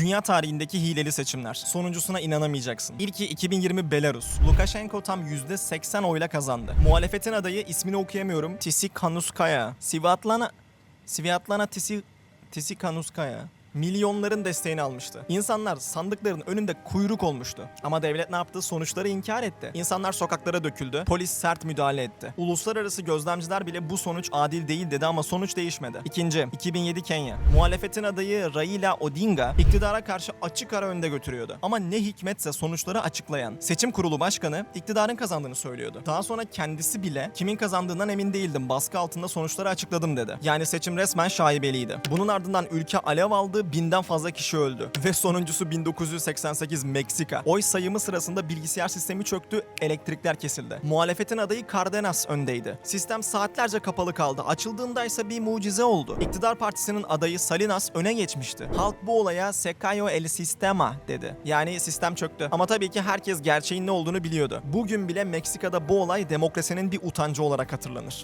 Dünya tarihindeki hileli seçimler. Sonuncusuna inanamayacaksın. İlki 2020 Belarus. Lukashenko tam %80 oyla kazandı. Muhalefetin adayı ismini okuyamıyorum. Tsikhanouskaya. Sviatlana... Sviatlana Tisi... Tsikhanouskaya milyonların desteğini almıştı. İnsanlar sandıkların önünde kuyruk olmuştu. Ama devlet ne yaptı? Sonuçları inkar etti. İnsanlar sokaklara döküldü. Polis sert müdahale etti. Uluslararası gözlemciler bile bu sonuç adil değil dedi ama sonuç değişmedi. İkinci, 2007 Kenya. Muhalefetin adayı Raila Odinga iktidara karşı açık ara önde götürüyordu. Ama ne hikmetse sonuçları açıklayan seçim kurulu başkanı iktidarın kazandığını söylüyordu. Daha sonra kendisi bile kimin kazandığından emin değildim. Baskı altında sonuçları açıkladım dedi. Yani seçim resmen şaibeliydi. Bunun ardından ülke alev aldı, binden fazla kişi öldü. Ve sonuncusu 1988 Meksika. Oy sayımı sırasında bilgisayar sistemi çöktü, elektrikler kesildi. Muhalefetin adayı Cardenas öndeydi. Sistem saatlerce kapalı kaldı. Açıldığında ise bir mucize oldu. İktidar partisinin adayı Salinas öne geçmişti. Halk bu olaya se el sistema dedi. Yani sistem çöktü. Ama tabii ki herkes gerçeğin ne olduğunu biliyordu. Bugün bile Meksika'da bu olay demokrasinin bir utancı olarak hatırlanır.